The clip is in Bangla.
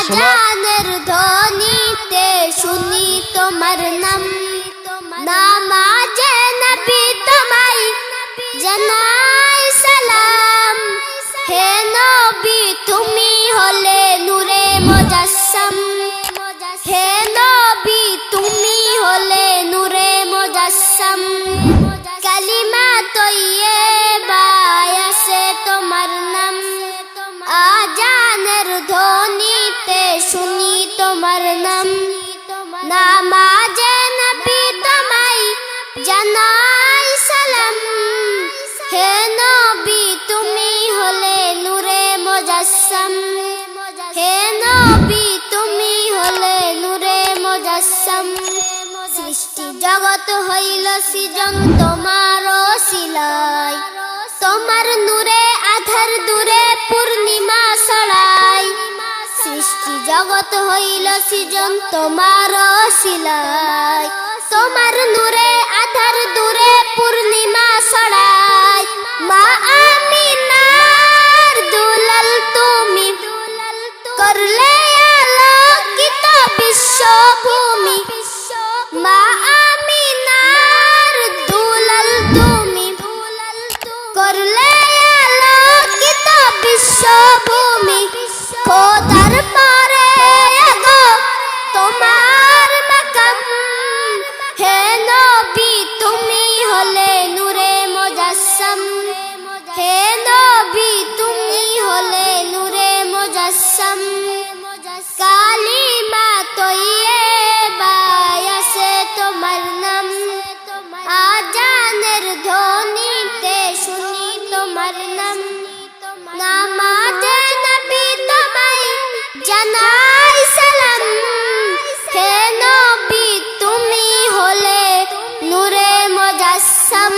আজানের ধ্বনিতে শুনি তোমার নাম। নামাজে নবী তোমায় জানাই সালাম। হে নবী, তুমি হলে নূরে মুজাসসাম হে নবী, তুমি হলে নূরে মুজাসসাম কালিমা তৈয়ে জানাই তুমি হলে তুমি হলে হইল তোমার শিলাই তোমার নূরে আধার দূরে পূর্ণিমা ছড়াই সৃষ্টি জগৎ হইল সৃজন তোমার শিলাই তোমার নূরে হে নবী, তুমি হলে নূরে মুজাসসাম। কালিমা তৈয়বা আছে তোমার নাম। আজানের ধ্বনিতে শুনি তোমার নাম। নামাজে নবী তোমায় জানাই সালাম। হে নবী, তুমি হলে নূরে মুজাসসাম।